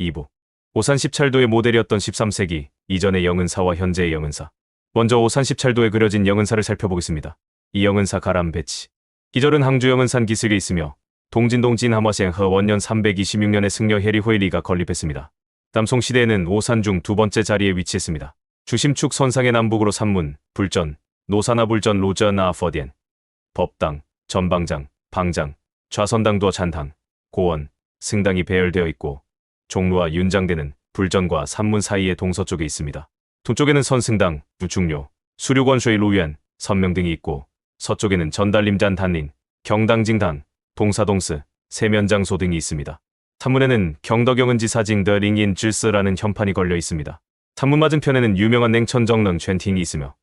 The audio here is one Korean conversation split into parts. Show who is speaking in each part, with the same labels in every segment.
Speaker 1: 2부 오산 10찰도의 모델이었던 13세기 이전의 영은사와 현재의 영은사. 먼저 오산 10찰도에 그려진 영은사를 살펴보겠습니다. 이 영은사 가람 배치. 기절은 항주 영은산 기슭에 있으며 동진동 진하머생허 원년 326년에 승려 해리 호일리가 건립했습니다. 남송 시대에는 오산 중 두 번째 자리에 위치했습니다. 주심축 선상의 남북으로 산문, 불전, 노사나 불전 로저나 퍼디엔, 법당, 전방장, 방장, 좌선당도 잔당, 고원, 승당이 배열되어 있고 종로와 윤장대는 불전과 산문 사이의 동서쪽에 있습니다. 동쪽에는 선승당, 부중료, 수류권쇼의 로위안, 선명 등이 있고 서쪽에는 전달림잔 단린, 경당징당, 동사동스, 세면장소 등이 있습니다. 산문에는 경덕영은 지 사징 더 링인 질스라는 현판이 걸려 있습니다. 산문 맞은편에는 유명한 냉천정릉 쉔팅이 있으며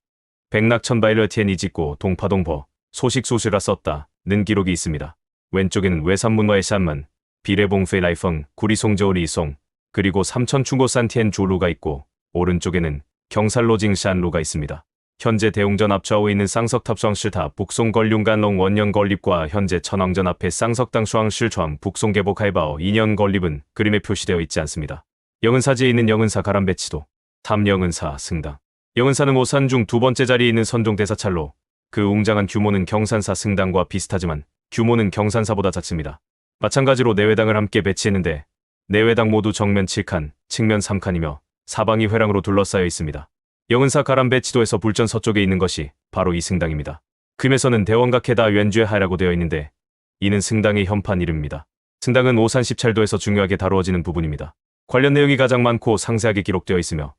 Speaker 1: 백낙천바일러티엔이 짓고 동파동버, 소식소시라 썼다는 기록이 있습니다. 왼쪽에는 외산문과의 산문, 비레봉페 라이펑, 구리송저우 리송, 그리고 삼천충고 산티엔 조루가 있고 오른쪽에는 경살로징 샨루가 있습니다. 현재 대웅전 앞좌우에 있는 쌍석탑수왕실타 북송걸륜간롱 원년 건립과 현재 천왕전 앞에 쌍석당 수왕실좌 북송개복하이바오 2년 건립은 그림에 표시되어 있지 않습니다. 영은사지에 있는 영은사 가람배치도 탐영은사 승당 영은사는 오산 중 두 번째 자리에 있는 선종대사찰로 그 웅장한 규모는 경산사 승당과 비슷하지만 규모는 경산사보다 작습니다. 마찬가지로 내외당을 함께 배치했는데 내외당 모두 정면 7칸, 측면 3칸이며 사방이 회랑으로 둘러싸여 있습니다. 영은사 가람 배치도에서 불전 서쪽에 있는 것이 바로 이 승당입니다. 금에서는 대원각해다 왼주의 하라고 되어 있는데 이는 승당의 현판 이름입니다. 승당은 오산 10찰도에서 중요하게 다루어지는 부분입니다. 관련 내용이 가장 많고 상세하게 기록되어 있으며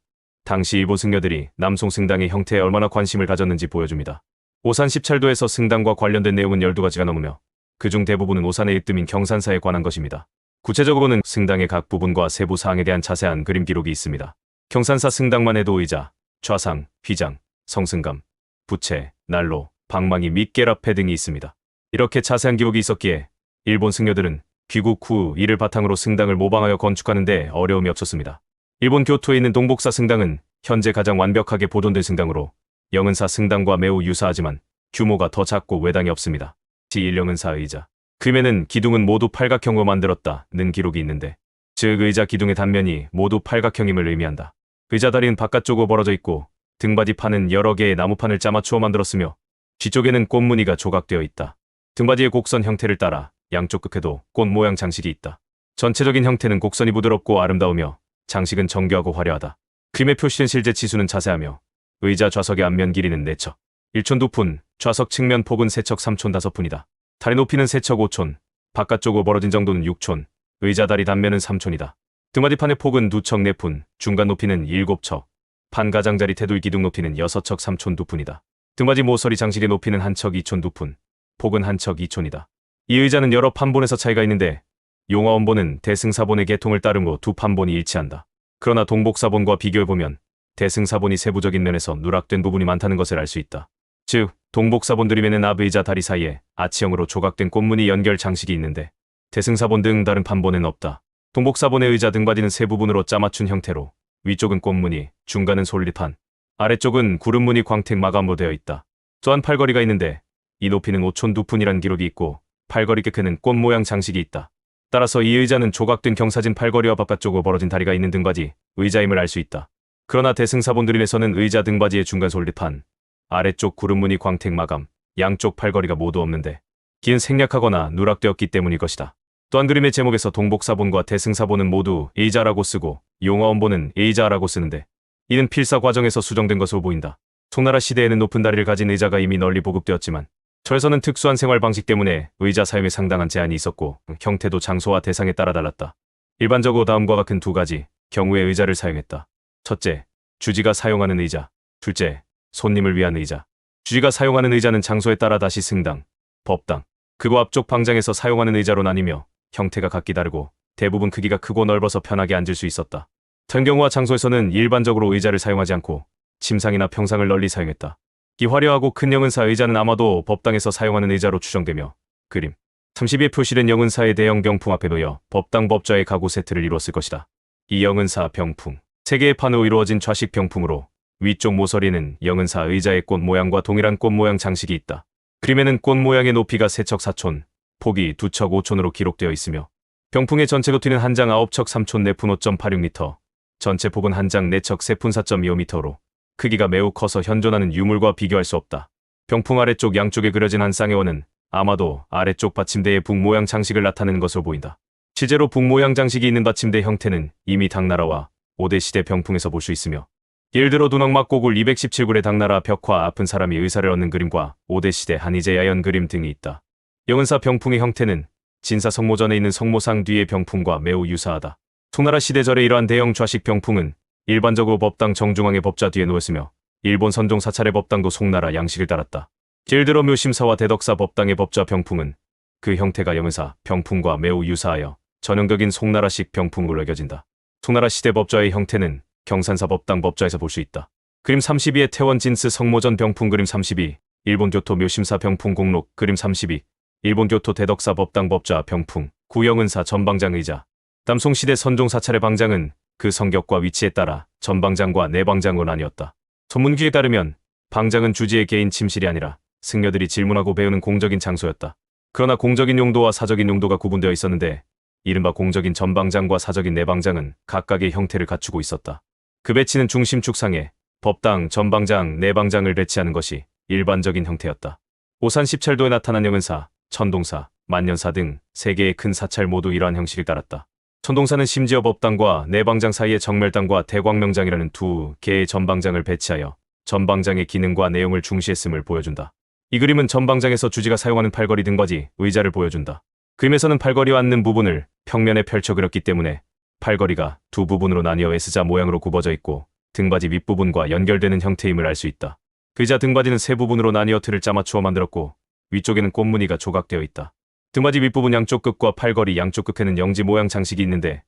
Speaker 1: 당시 일본 승려들이 남송 승당의 형태에 얼마나 관심을 가졌는지 보여줍니다. 오산 10찰도에서 승당과 관련된 내용은 12가지가 넘으며 그중 대부분은 오산의 일뜸인 경산사에 관한 것입니다. 구체적으로는 승당의 각 부분과 세부 사항에 대한 자세한 그림 기록이 있습니다. 경산사 승당만 해도 의자, 좌상, 휘장, 성승감, 부채, 난로, 방망이 및 계랍패 등이 있습니다. 이렇게 자세한 기록이 있었기에 일본 승려들은 귀국 후 이를 바탕으로 승당을 모방하여 건축하는 데 어려움이 없었습니다. 일본 교토에 있는 동복사 승당은 현재 가장 완벽하게 보존된 승당으로 영은사 승당과 매우 유사하지만 규모가 더 작고 외당이 없습니다. 지1영은사 의자. 그림에는 기둥은 모두 팔각형으로 만들었다는 기록이 있는데 즉 의자 기둥의 단면이 모두 팔각형임을 의미한다. 의자 다리는 바깥쪽으로 벌어져 있고 등받이판은 여러 개의 나무판을 짜맞추어 만들었으며 뒤쪽에는 꽃무늬가 조각되어 있다. 등받이의 곡선 형태를 따라 양쪽 끝에도 꽃 모양 장식이 있다. 전체적인 형태는 곡선이 부드럽고 아름다우며 장식은 정교하고 화려하다. 그림에 표시된 실제 치수는 자세하며 의자 좌석의 앞면 길이는 4척, 1촌 2푼, 좌석 측면 폭은 세척 3촌 5푼이다. 다리 높이는 세척 5촌, 바깥쪽으로 벌어진 정도는 6촌, 의자 다리 단면은 3촌이다. 등받이판의 폭은 2척 4푼, 중간 높이는 7척, 판 가장자리 테두리 기둥 높이는 6척 3촌 2푼이다. 등받이 모서리 장식의 높이는 1척 2촌 2푼, 폭은 1척 2촌이다. 이 의자는 여러 판본에서 차이가 있는데 용화 원본은 대승사본의 계통을 따르므로 두 판본이 일치한다. 그러나 동복사본과 비교해보면 대승사본이 세부적인 면에서 누락된 부분이 많다는 것을 알 수 있다. 즉, 동복사본 드림에는 앞의자 다리 사이에 아치형으로 조각된 꽃무늬 연결 장식이 있는데 대승사본 등 다른 판본에는 없다. 동복사본의 의자 등받이는 세 부분으로 짜맞춘 형태로 위쪽은 꽃무늬, 중간은 솔리판, 아래쪽은 구름무늬 광택 마감으로 되어 있다. 또한 팔걸이가 있는데 이 높이는 5촌 두푼이란 기록이 있고 팔걸이 끝에는 꽃 모양 장식이 있다. 따라서 이 의자는 조각된 경사진 팔걸이와 바깥쪽으로 벌어진 다리가 있는 등받이, 의자임을 알 수 있다. 그러나 대승사본 드림에서는 의자 등받이의 중간 솔리판, 아래쪽 구름무늬 광택 마감, 양쪽 팔걸이가 모두 없는데 긴 생략하거나 누락되었기 때문일 것이다. 또한 그림의 제목에서 동복사본과 대승사본은 모두 의자라고 쓰고 용화원본은 의자라고 쓰는데 이는 필사 과정에서 수정된 것으로 보인다. 송나라 시대에는 높은 다리를 가진 의자가 이미 널리 보급되었지만 절에서는 특수한 생활 방식 때문에 의자 사용에 상당한 제한이 있었고 형태도 장소와 대상에 따라 달랐다. 일반적으로 다음과 같은 두 가지 경우의 의자를 사용했다. 첫째, 주지가 사용하는 의자. 둘째, 손님을 위한 의자. 주지가 사용하는 의자는 장소에 따라 다시 승당, 법당, 그거 앞쪽 방장에서 사용하는 의자로 나뉘며 형태가 각기 다르고 대부분 크기가 크고 넓어서 편하게 앉을 수 있었다. 다른 경우와 장소에서는 일반적으로 의자를 사용하지 않고 침상이나 평상을 널리 사용했다. 이 화려하고 큰 영은사 의자는 아마도 법당에서 사용하는 의자로 추정되며 그림 30에 표시된 영은사의 대형 병풍 앞에 놓여 법당 법좌의 가구 세트를 이뤘을 것이다. 이 영은사 병풍 세 개의 판으로 이루어진 좌식 병풍으로 위쪽 모서리는 영은사 의자의 꽃 모양과 동일한 꽃 모양 장식이 있다. 그림에는 꽃 모양의 높이가 세척 4촌, 폭이 두척 5촌으로 기록되어 있으며 병풍의 전체 높이는 한 장 9척 3촌 4푼 5.86m, 전체 폭은 한 장 4척 3푼 4.25m로 크기가 매우 커서 현존하는 유물과 비교할 수 없다. 병풍 아래쪽 양쪽에 그려진 한 쌍의 원은 아마도 아래쪽 받침대의 북 모양 장식을 나타내는 것으로 보인다. 실제로 북 모양 장식이 있는 받침대 형태는 이미 당나라와 5대 시대 병풍에서 볼 수 있으며 예를 들어 dun왕막고굴 217굴의 당나라 벽화 아픈 사람이 의사를 얻는 그림과 5대 시대 한이제 야연 그림 등이 있다. 영은사 병풍의 형태는 진사 성모전에 있는 성모상 뒤의 병풍과 매우 유사하다. 송나라 시대절의 이러한 대형 좌식 병풍은 일반적으로 법당 정중앙의 법좌 뒤에 놓였으며 일본 선종 사찰의 법당도 송나라 양식을 따랐다. 예를 들어 묘심사와 대덕사 법당의 법좌 병풍은 그 형태가 영은사 병풍과 매우 유사하여 전형적인 송나라식 병풍으로 여겨진다. 송나라 시대 법좌의 형태는 경산사 법당 법좌에서 볼 수 있다. 그림 32의 태원 진스 성모전 병풍 그림 32, 일본 교토 묘심사 병풍 공록 그림 32, 일본 교토 대덕사 법당 법좌 병풍, 구영은사 전방장 의자. 남송시대 선종 사찰의 방장은 그 성격과 위치에 따라 전방장과 내방장으로 나뉘었다. 전문기에 따르면 방장은 주지의 개인 침실이 아니라 승려들이 질문하고 배우는 공적인 장소였다. 그러나 공적인 용도와 사적인 용도가 구분되어 있었는데 이른바 공적인 전방장과 사적인 내방장은 각각의 형태를 갖추고 있었다. 그 배치는 중심 축상에 법당, 전방장, 내방장을 배치하는 것이 일반적인 형태였다. 오산 17도에 나타난 영은사, 천동사, 만년사 등 세 개의 큰 사찰 모두 이러한 형식을 따랐다. 천동사는 심지어 법당과 내방장 사이에 정멸당과 대광명장이라는 두 개의 전방장을 배치하여 전방장의 기능과 내용을 중시했음을 보여준다. 이 그림은 전방장에서 주지가 사용하는 팔걸이 등받이, 의자를 보여준다. 그림에서는 팔걸이와 앉는 부분을 평면에 펼쳐 그렸기 때문에 팔걸이가 두 부분으로 나뉘어 S자 모양으로 굽어져 있고 등받이 윗부분과 연결되는 형태임을 알 수 있다. 의자 등받이는 세 부분으로 나뉘어 틀을 짜맞추어 만들었고 위쪽에는 꽃무늬가 조각되어 있다. 등받이 윗부분 양쪽 끝과 팔걸이 양쪽 끝에는 영지 모양 장식이 있는데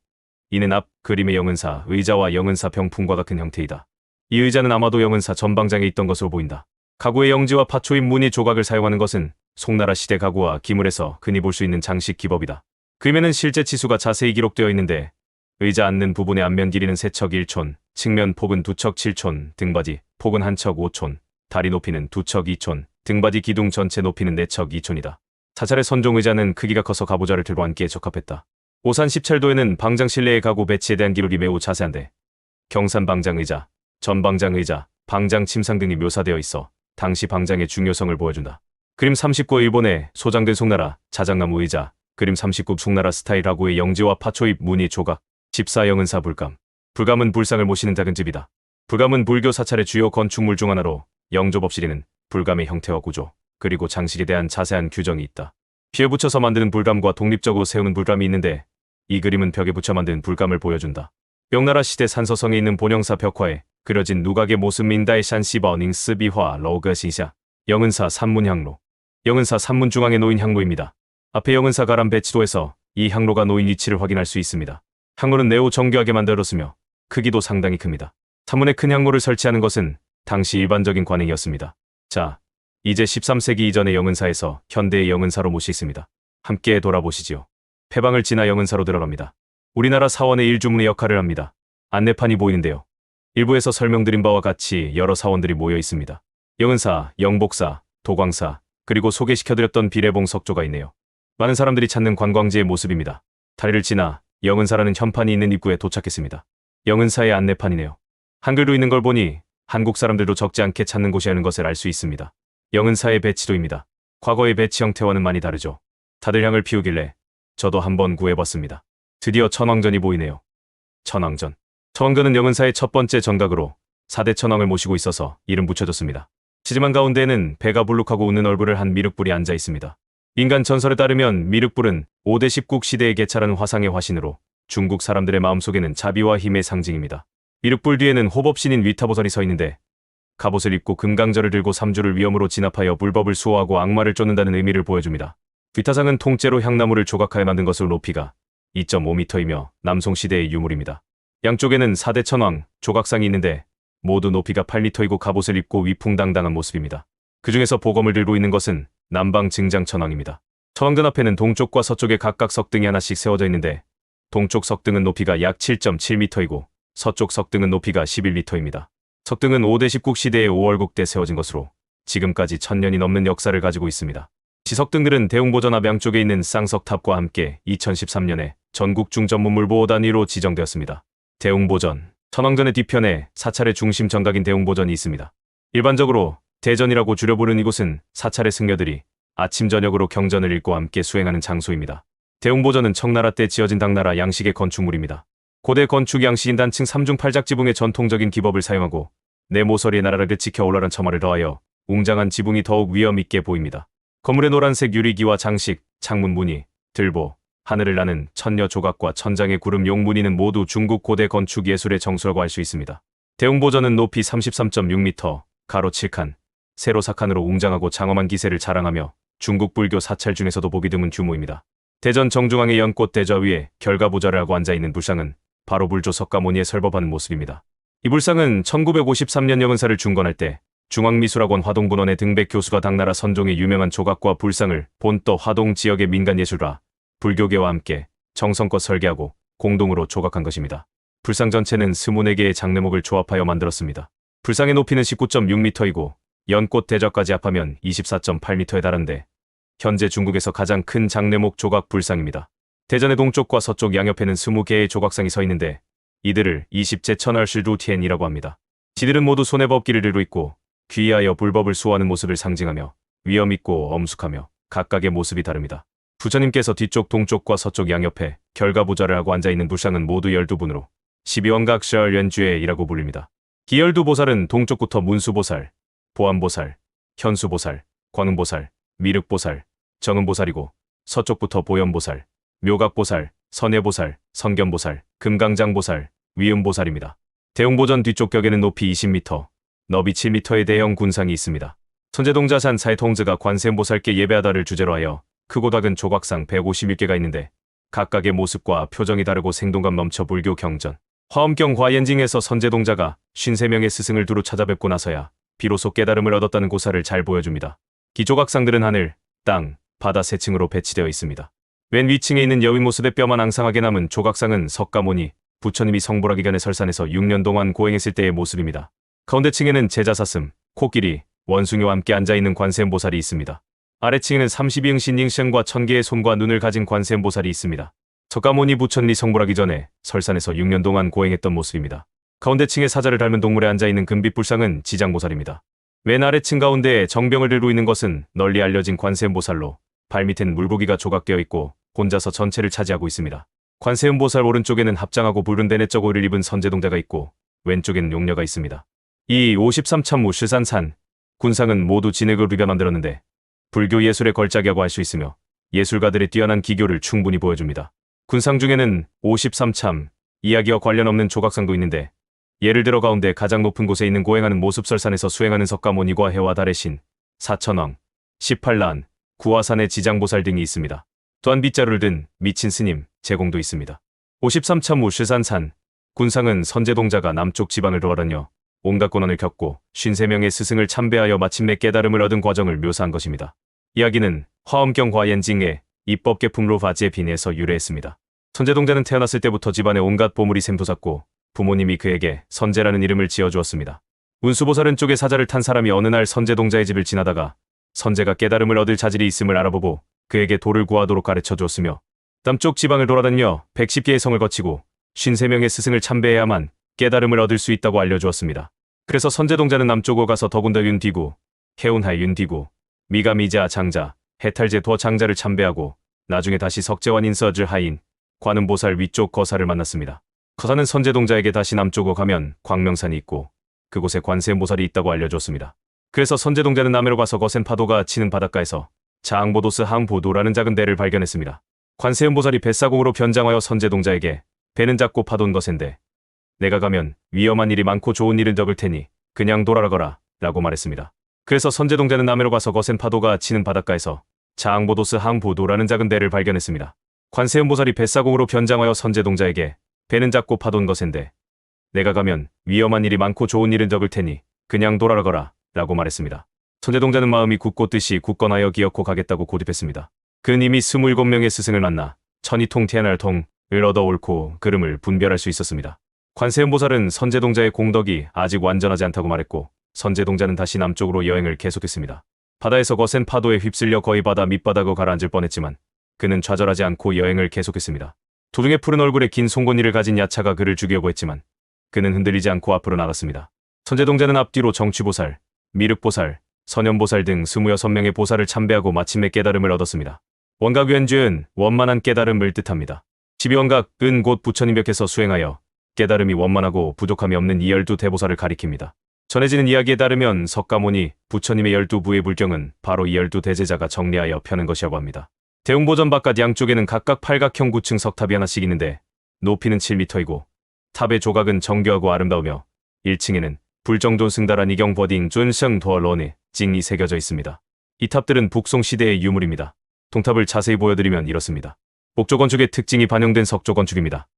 Speaker 1: 이는 앞 그림의 영은사, 의자와 영은사 병풍과 같은 형태이다. 이 의자는 아마도 영은사 전방장에 있던 것으로 보인다. 가구의 영지와 파초인 무늬 조각을 사용하는 것은 송나라 시대 가구와 기물에서 흔히 볼 수 있는 장식 기법이다. 그림에는 실제 치수가 자세히 기록되어 있는데 의자 앉는 부분의 앞면 길이는 세척 1촌, 측면 폭은 두척 7촌, 등받이 폭은 한척 5촌, 다리 높이는 두척 2촌, 등받이 기둥 전체 높이는 네척 2촌이다. 사찰의 선종 의자는 크기가 커서 가부좌를 들고 앉기에 적합했다. 오산 17도에는 방장 실내의 가구 배치에 대한 기록이 매우 자세한데 경산 방장 의자, 전방장 의자, 방장 침상 등이 묘사되어 있어 당시 방장의 중요성을 보여준다. 그림 39 일본의 소장된 송나라 자작나무 의자, 그림 39 송나라 스타일 가구의 영지와 파초입 무늬 조각, 집사영은사 불감. 불감은 불상을 모시는 작은 집이다. 불감은 불교 사찰의 주요 건축물 중 하나로 영조법실에는 불감의 형태와 구조, 그리고 장식에 대한 자세한 규정이 있다. 피에 붙여서 만드는 불감과 독립적으로 세우는 불감이 있는데 이 그림은 벽에 붙여 만든 불감을 보여준다. 명나라 시대 산서성에 있는 본영사 벽화에 그려진 누각의 모습 민다의 샨시버닝 스 비화 로그 신샤 영은사 산문향로 영은사 산문 중앙에 놓인 향로입니다. 앞에 영은사 가람 배치도에서 이 향로가 놓인 위치를 확인할 수 있습니다. 향로는 매우 정교하게 만들었으며 크기도 상당히 큽니다. 산문에 큰 향로를 설치하는 것은 당시 일반적인 관행이었습니다. 자, 이제 13세기 이전의 영은사에서 현대의 영은사로 모시겠습니다. 함께 돌아보시지요. 폐방을 지나 영은사로 들어갑니다. 우리나라 사원의 일주문의 역할을 합니다. 안내판이 보이는데요. 일부에서 설명드린 바와 같이 여러 사원들이 모여 있습니다. 영은사, 영복사, 도광사, 그리고 소개시켜드렸던 비례봉 석조가 있네요. 많은 사람들이 찾는 관광지의 모습입니다. 다리를 지나 영은사라는 현판이 있는 입구에 도착했습니다. 영은사의 안내판이네요. 한글도 있는 걸 보니 한국 사람들도 적지 않게 찾는 곳이라는 것을 알 수 있습니다. 영은사의 배치도입니다. 과거의 배치 형태와는 많이 다르죠. 다들 향을 피우길래 저도 한번 구해봤습니다. 드디어 천왕전이 보이네요. 천왕전. 천왕전은 영은사의 첫 번째 정각으로 4대 천왕을 모시고 있어서 이름 붙여졌습니다. 치즈만 가운데는 배가 불룩하고 웃는 얼굴을 한 미륵불이 앉아 있습니다. 인간 전설에 따르면 미륵불은 5대 10국 시대에 개찰한 화상의 화신으로 중국 사람들의 마음속에는 자비와 힘의 상징입니다. 미륵불 뒤에는 호법신인 위타보살이 서 있는데 갑옷을 입고 금강절을 들고 삼주를 위험으로 진압하여 불법을 수호하고 악마를 쫓는다는 의미를 보여줍니다. 위타상은 통째로 향나무를 조각하여 만든 것으로 높이가 2.5m이며 남송시대의 유물입니다. 양쪽에는 4대 천왕, 조각상이 있는데 모두 높이가 8m이고 갑옷을 입고 위풍당당한 모습입니다. 그 중에서 보검을 들고 있는 것은 남방 증장 천왕입니다. 천왕전 앞에는 동쪽과 서쪽에 각각 석등이 하나씩 세워져 있는데 동쪽 석등은 높이가 약 7.7m이고 서쪽 석등은 높이가 11m입니다. 석등은 5대 10국 시대의 5월국 때 세워진 것으로 지금까지 천년이 넘는 역사를 가지고 있습니다. 지석등들은 대웅보전 앞 양쪽에 있는 쌍석탑과 함께 2013년에 전국 중전문물보호 단위로 지정되었습니다. 대웅보전, 천왕전의 뒤편에 사찰의 중심 정각인 대웅보전이 있습니다. 일반적으로 대전이라고 줄여 부르는 이곳은 사찰의 승려들이 아침 저녁으로 경전을 읽고 함께 수행하는 장소입니다. 대웅보전은 청나라 때 지어진 당나라 양식의 건축물입니다. 고대 건축 양식인 단층 3중 8작 지붕의 전통적인 기법을 사용하고 내모서리의 나라를 지켜 올라란 처마를 더하여 웅장한 지붕이 더욱 위험 있게 보입니다. 건물의 노란색 유리기와 장식, 창문 무늬, 들보, 하늘을 나는 천녀 조각과 천장의 구름 용 무늬는 모두 중국 고대 건축 예술의 정수라고 할 수 있습니다. 대웅보전은 높이 33.6m, 가로 7칸, 세로 4칸으로 웅장하고 장엄한 기세를 자랑하며 중국 불교 사찰 중에서도 보기 드문 규모입니다. 대전 정중앙의 연꽃 대저 위에 결가부자를 하고 앉아있는 불상은 바로 불조 석가모니의 설법하는 모습입니다. 이 불상은 1953년 여은사를 중건할 때 중앙미술학원 화동분원의 등백 교수가 당나라 선종의 유명한 조각과 불상을 본떠 화동 지역의 민간예술가 불교계와 함께 정성껏 설계하고 공동으로 조각한 것입니다. 불상 전체는 24개의 장례목을 조합하여 만들었습니다. 불상의 높이는 19.6m이고 연꽃 대저까지 합하면 24.8m에 달하는데 현재 중국에서 가장 큰 장례목 조각 불상입니다. 대전의 동쪽과 서쪽 양옆에는 20개의 조각상이 서 있는데 이들을 20제 천얼실 루티엔이라고 합니다. 지들은 모두 손에 법기를 들고 있고 귀하여 불법을 수호하는 모습을 상징하며 위험 있고 엄숙하며 각각의 모습이 다릅니다. 부처님께서 뒤쪽 동쪽과 서쪽 양옆에 결가부자를 하고 앉아있는 불상은 모두 12분으로 12원각절 연주회이라고 불립니다. 기열두보살은 동쪽부터 문수보살, 보안보살, 현수보살, 광음보살, 미륵보살, 정음보살이고 서쪽부터 보현보살, 묘각보살, 선해보살, 성견보살, 금강장보살, 위음보살입니다. 대웅보전 뒤쪽 벽에는 높이 20m, 너비 7m의 대형 군상이 있습니다. 천재동자산 사이통즈가 관세음보살께 예배하다를 주제로 하여 크고 작은 조각상 151개가 있는데 각각의 모습과 표정이 다르고 생동감 넘쳐 불교 경전. 화엄경 화연징에서 선제동자가 53명의 스승을 두루 찾아뵙고 나서야 비로소 깨달음을 얻었다는 고사를 잘 보여줍니다. 기조각상들은 하늘, 땅, 바다 세 층으로 배치되어 있습니다. 맨 위층에 있는 여인 모습의 뼈만 앙상하게 남은 조각상은 석가모니, 부처님이 성불하기 전에 설산에서 6년 동안 고행했을 때의 모습입니다. 가운데 층에는 제자사슴, 코끼리, 원숭이와 함께 앉아있는 관세음보살이 있습니다. 아래층에는 32응신 잉션과 천개의 손과 눈을 가진 관세음보살이 있습니다. 석가모니 부처님이 성불하기 전에 설산에서 6년 동안 고행했던 모습입니다. 가운데 층에 사자를 닮은 동물에 앉아있는 금빛 불상은 지장보살입니다. 맨 아래층 가운데에 정병을 들고 있는 것은 널리 알려진 관세음보살로 발밑엔 물고기가 조각되어 있고 혼자서 전체를 차지하고 있습니다. 관세음보살 오른쪽에는 합장하고 붉은 대내적 오를 입은 선제동자가 있고 왼쪽에는 용녀가 있습니다. 이 53참무 실산산 군상은 모두 진흙을 비벼 만들었는데 불교 예술의 걸작이라고 할 수 있으며 예술가들의 뛰어난 기교를 충분히 보여줍니다. 군상 중에는 53참 이야기와 관련 없는 조각상도 있는데 예를 들어 가운데 가장 높은 곳에 있는 고행하는 모습설산에서 수행하는 석가모니 과 해와 달의 신, 사천왕, 18란, 구화산의 지장보살 등이 있습니다. 또한 빗자루를 든 미친 스님, 제공도 있습니다. 53참 우실산산, 군상은 선제동자가 남쪽 지방을 돌아다녀 온갖 고난을 겪고 53명의 스승을 참배하여 마침내 깨달음을 얻은 과정을 묘사한 것입니다. 이야기는 화엄경 화옌징의 입법계품로 바지에 빈에서 유래했습니다. 선제동자는 태어났을 때부터 집안에 온갖 보물이 샘솟았고 부모님이 그에게 선제라는 이름을 지어주었습니다. 운수보살은 쪽에 사자를 탄 사람이 어느 날 선제동자의 집을 지나다가 선제가 깨달음을 얻을 자질이 있음을 알아보고 그에게 돌을 구하도록 가르쳐 주었으며 남쪽 지방을 돌아다녀 110개의 성을 거치고 53명의 스승을 참배해야만 깨달음을 얻을 수 있다고 알려주었습니다. 그래서 선제동자는 남쪽으로 가서 더군다 윤디구, 해운하 윤디구, 미가미자 장자, 해탈제 도 장자를 참배하고 나중에 다시 석재원 인서즈 하인, 관음보살 위쪽 거사를 만났습니다. 거사는 선제동자에게 다시 남쪽으로 가면 광명산이 있고 그곳에 관세음보살이 있다고 알려줬습니다. 그래서 선제동자는 남해로 가서 거센 파도가 치는 바닷가에서 장보도스 항보도라는 작은 배를 발견했습니다. 관세음 보살이 뱃사공으로 변장하여 선제동자에게 배는 작고 파도는 거센데 내가 가면 위험한 일이 많고 좋은 일을 적을 테니 그냥 돌아가거라 라고 말했습니다. 그래서 선제동자는 남해로 가서 거센 파도가 치는 바닷가에서 장보도스 항보도라는 작은 배를 발견했습니다. 관세음 보살이 뱃사공으로 변장하여 선제동자에게 배는 작고 파도는 거센데 내가 가면 위험한 일이 많고 좋은 일은 적을 테니 그냥 돌아가거라 라고 말했습니다. 선제동자는 마음이 굳고 뜻이 굳건하여 기어코 가겠다고 고집했습니다. 그는 이미 27명의 스승을 만나 천이통 태어날통을 얻어 옳고 그름을 분별할 수 있었습니다. 관세음보살은 선제동자의 공덕이 아직 완전하지 않다고 말했고 선제동자는 다시 남쪽으로 여행을 계속했습니다. 바다에서 거센 파도에 휩쓸려 거의 바다 밑바닥으로 가라앉을 뻔했지만 그는 좌절하지 않고 여행을 계속했습니다. 도중에 푸른 얼굴에 긴 송곳니를 가진 야차가 그를 죽이려고 했지만 그는 흔들리지 않고 앞으로 나갔습니다. 천재동자는 앞뒤로 정취보살, 미륵보살, 선현보살 등 26명의 보살을 참배하고 마침내 깨달음을 얻었습니다. 원각연주은 원만한 깨달음을 뜻합니다. 12원각은 곧 부처님 벽에서 수행하여 깨달음이 원만하고 부족함이 없는 이 열두 대보살을 가리킵니다. 전해지는 이야기에 따르면 석가모니 부처님의 열두 부의 불경은 바로 이 열두 대제자가 정리하여 펴는 것이라고 합니다. 대웅보전 바깥 양쪽에는 각각 팔각형 9층 석탑이 하나씩 있는데 높이는 7m이고 탑의 조각은 정교하고 아름다우며 1층에는 불정존 승다란 이경 버딩 존성 도어 런의 징이 새겨져 있습니다. 이 탑들은 북송 시대의 유물입니다. 동탑을 자세히 보여드리면 이렇습니다. 목조 건축의 특징이 반영된 석조 건축입니다.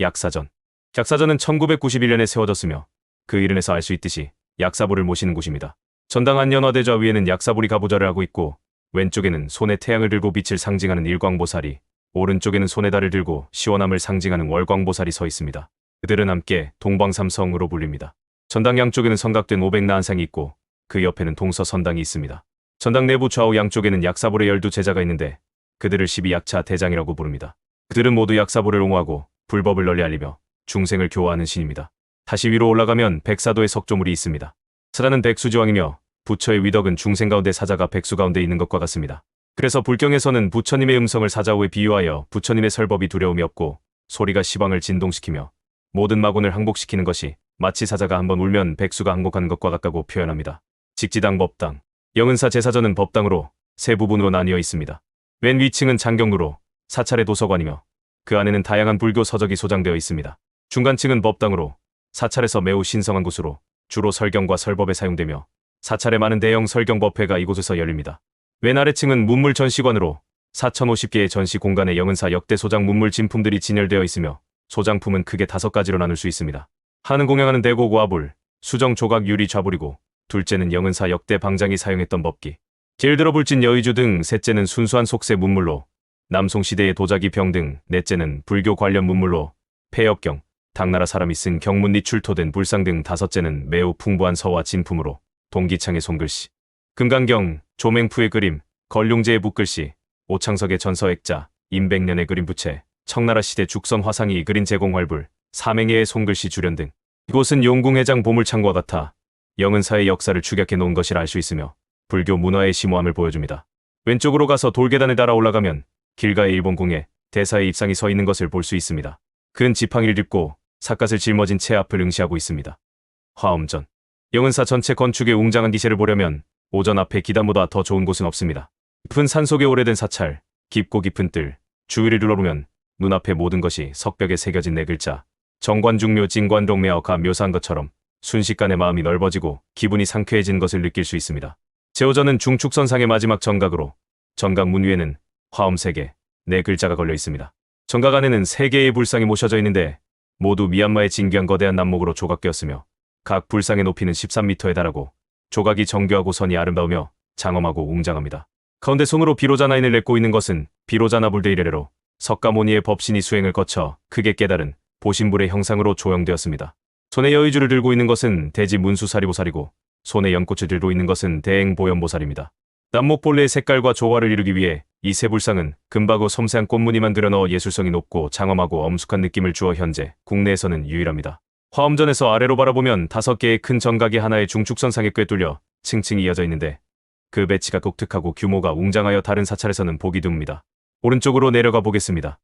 Speaker 1: 약사전. 약사전은 1991년에 세워졌으며 그 이름에서 알 수 있듯이 약사부를 모시는 곳입니다. 전당 안연화대좌 위에는 약사부리 가부좌를 하고 있고 왼쪽에는 손에 태양을 들고 빛을 상징하는 일광보살이 오른쪽에는 손에 달을 들고 시원함을 상징하는 월광보살이 서 있습니다. 그들은 함께 동방삼성으로 불립니다. 전당 양쪽에는 성각된 500나한상이 있고 그 옆에는 동서선당이 있습니다. 전당 내부 좌우 양쪽에는 약사불의 열두 제자가 있는데 그들을 12약차 대장이라고 부릅니다. 그들은 모두 약사불을 옹호하고 불법을 널리 알리며 중생을 교화하는 신입니다. 다시 위로 올라가면 백사도의 석조물이 있습니다. 사자는 백수지왕이며 부처의 위덕은 중생 가운데 사자가 백수 가운데 있는 것과 같습니다. 그래서 불경에서는 부처님의 음성을 사자오에 비유하여 부처님의 설법이 두려움이 없고 소리가 시방을 진동시키며 모든 마곤을 항복시키는 것이 마치 사자가 한번 울면 백수가 항복하는 것과 같다고 표현합니다. 직지당 법당, 영은사 제사전은 법당으로 세 부분으로 나뉘어 있습니다. 맨 위층은 장경루로 사찰의 도서관이며 그 안에는 다양한 불교 서적이 소장되어 있습니다. 중간층은 법당으로 사찰에서 매우 신성한 곳으로 주로 설경과 설법에 사용되며 사찰의 많은 대형 설경법회가 이곳에서 열립니다. 왼 아래층은 문물 전시관으로 4,050개의 전시 공간에 영은사 역대 소장 문물 진품들이 진열되어 있으며 소장품은 크게 다섯 가지로 나눌 수 있습니다. 하는 공양하는 대고 고아불, 수정 조각 유리 좌불이고 둘째는 영은사 역대 방장이 사용했던 법기, 제일 들어 불진 여의주 등 셋째는 순수한 속세 문물로 남송시대의 도자기 병 등 넷째는 불교 관련 문물로 폐역경, 당나라 사람이 쓴 경문리 출토된 불상 등 다섯째는 매우 풍부한 서와 진품으로 동기창의 손글씨, 금강경, 조맹푸의 그림, 걸룡제의 붓글씨, 오창석의 전서액자, 임백년의 그림 부채, 청나라 시대 죽선 화상이 그린 제공 활불, 삼행예의 손글씨 주련 등 이곳은 용궁회장 보물창과 같아 영은사의 역사를 축약해 놓은 것이라 알 수 있으며 불교 문화의 심오함을 보여줍니다. 왼쪽으로 가서 돌계단을 따라 올라가면 길가에 일본궁에 대사의 입상이 서 있는 것을 볼 수 있습니다. 큰 지팡이를 짚고 삿갓을 짊어진 채 앞을 응시하고 있습니다. 화엄전. 영은사 전체 건축의 웅장한 기세를 보려면 오전 앞에 기단보다 더 좋은 곳은 없습니다. 깊은 산속에 오래된 사찰, 깊고 깊은 뜰, 주위를 둘러보면 눈앞에 모든 것이 석벽에 새겨진 네 글자, 정관중묘 진관동매어가 묘사한 것처럼 순식간에 마음이 넓어지고 기분이 상쾌해진 것을 느낄 수 있습니다. 제오전은 중축선상의 마지막 정각으로 정각 문 위에는 화엄 세개네 글자가 걸려 있습니다. 정각 안에는 세 개의 불상이 모셔져 있는데 모두 미얀마의 진귀한 거대한 난목으로 조각되었으며 각 불상의 높이는 13m에 달하고 조각이 정교하고 선이 아름다우며 장엄하고 웅장합니다. 가운데 손으로 비로자나인을 맺고 있는 것은 비로자나 불대이레로 석가모니의 법신이 수행을 거쳐 크게 깨달은 보신불의 형상으로 조형되었습니다. 손에 여의주를 들고 있는 것은 대지 문수사리보살이고 손에 연꽃을 들고 있는 것은 대행보현보살입니다. 남목볼레의 색깔과 조화를 이루기 위해 이 세 불상은 금박고 섬세한 꽃무늬만 들여넣어 예술성이 높고 장엄하고 엄숙한 느낌을 주어 현재 국내에서는 유일합니다. 화엄전에서 아래로 바라보면 다섯 개의 큰 정각이 하나의 중축선상에 꿰뚫려 층층이 이어져 있는데 그 배치가 독특하고 규모가 웅장하여 다른 사찰에서는 보기 드뭅니다. 오른쪽으로 내려가 보겠습니다.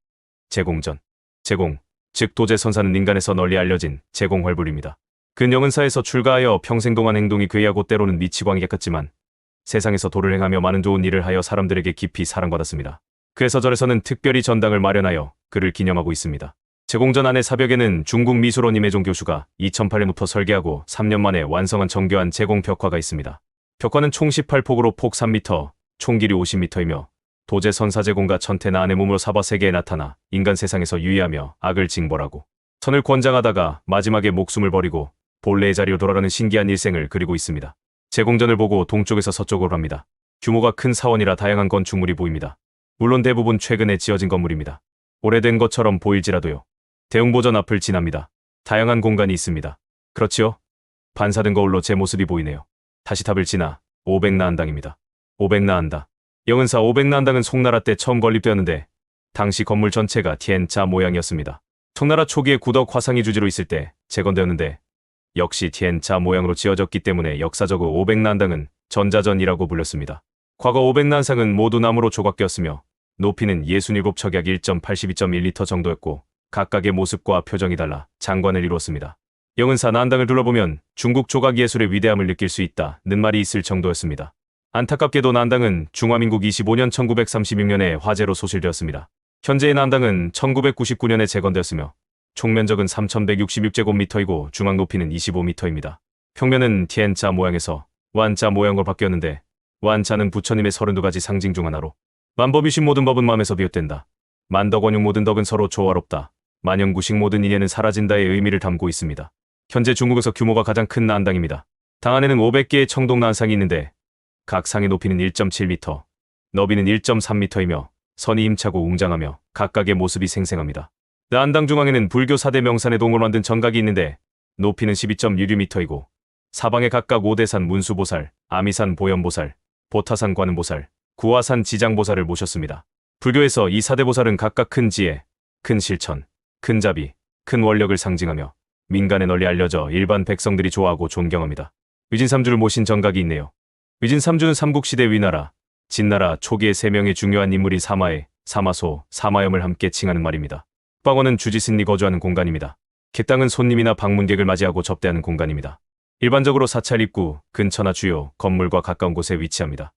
Speaker 1: 제공전. 제공. 즉 도제 선사는 인간에서 널리 알려진 제공활불입니다. 근영은사에서 출가하여 평생 동안 행동이 괴하고 때로는 미치광이 같지만 세상에서 도를 행하며 많은 좋은 일을 하여 사람들에게 깊이 사랑받았습니다. 그래서 절에서는 특별히 전당을 마련하여 그를 기념하고 있습니다. 제공전 안의 사벽에는 중국 미술원 임혜종 교수가 2008년부터 설계하고 3년 만에 완성한 정교한 제공 벽화가 있습니다. 벽화는 총 18폭으로 폭 3m, 총 길이 50m이며 도제 선사 제공과 천태나 안의 몸으로 사바 세계에 나타나 인간 세상에서 유의하며 악을 징벌하고 선을 권장하다가 마지막에 목숨을 버리고 본래의 자리로 돌아가는 신기한 일생을 그리고 있습니다. 제공전을 보고 동쪽에서 서쪽으로 갑니다. 규모가 큰 사원이라 다양한 건축물이 보입니다. 물론 대부분 최근에 지어진 건물입니다. 오래된 것처럼 보일지라도요. 대웅보전 앞을 지납니다. 다양한 공간이 있습니다. 그렇지요? 반사된 거울로 제 모습이 보이네요. 다시 탑을 지나 500나안당입니다. 500나안다. 영은사 500난당은 송나라 때 처음 건립되었는데 당시 건물 전체가 티엔자 모양이었습니다. 송나라 초기에 구덕 화상이 주지로 있을 때 재건되었는데 역시 티엔자 모양으로 지어졌기 때문에 역사적으로 500난당은 전자전이라고 불렸습니다. 과거 500난상은 모두 나무로 조각되었으며 높이는 67척약 1.82.1m 정도였고 각각의 모습과 표정이 달라 장관을 이루었습니다. 영은사 난당을 둘러보면 중국 조각 예술의 위대함을 느낄 수 있다는 말이 있을 정도였습니다. 안타깝게도 난당은 중화민국 25년 1936년에 화재로 소실되었습니다. 현재의 난당은 1999년에 재건되었으며 총면적은 3,166제곱미터이고 중앙 높이는 25m입니다. 평면은 티엔자 모양에서 완자 모양으로 바뀌었는데 완자는 부처님의 32가지 상징 중 하나로 만법이신 모든 법은 마음에서 비롯된다. 만덕원육 모든 덕은 서로 조화롭다. 만영구식 모든 인연은 사라진다의 의미를 담고 있습니다. 현재 중국에서 규모가 가장 큰 난당입니다. 당 안에는 500개의 청동 난상이 있는데 각 상의 높이는 1.7m, 너비는 1.3m이며 선이 힘차고 웅장하며 각각의 모습이 생생합니다. 난당 중앙에는 불교 4대 명산의 동을 만든 정각이 있는데 높이는 12.6m이고 사방에 각각 오대산 문수보살, 아미산 보현보살, 보타산 관음보살, 구화산 지장보살을 모셨습니다. 불교에서 이 4대 보살은 각각 큰 지혜, 큰 실천, 큰 자비, 큰 원력을 상징하며 민간에 널리 알려져 일반 백성들이 좋아하고 존경합니다. 위진삼주를 모신 정각이 있네요. 위진삼주는 삼국시대 위나라, 진나라 초기의 세 명의 중요한 인물인 사마에, 사마소, 사마염을 함께 칭하는 말입니다. 빵원은 주지스님이 거주하는 공간입니다. 객당은 손님이나 방문객을 맞이하고 접대하는 공간입니다. 일반적으로 사찰 입구, 근처나 주요 건물과 가까운 곳에 위치합니다.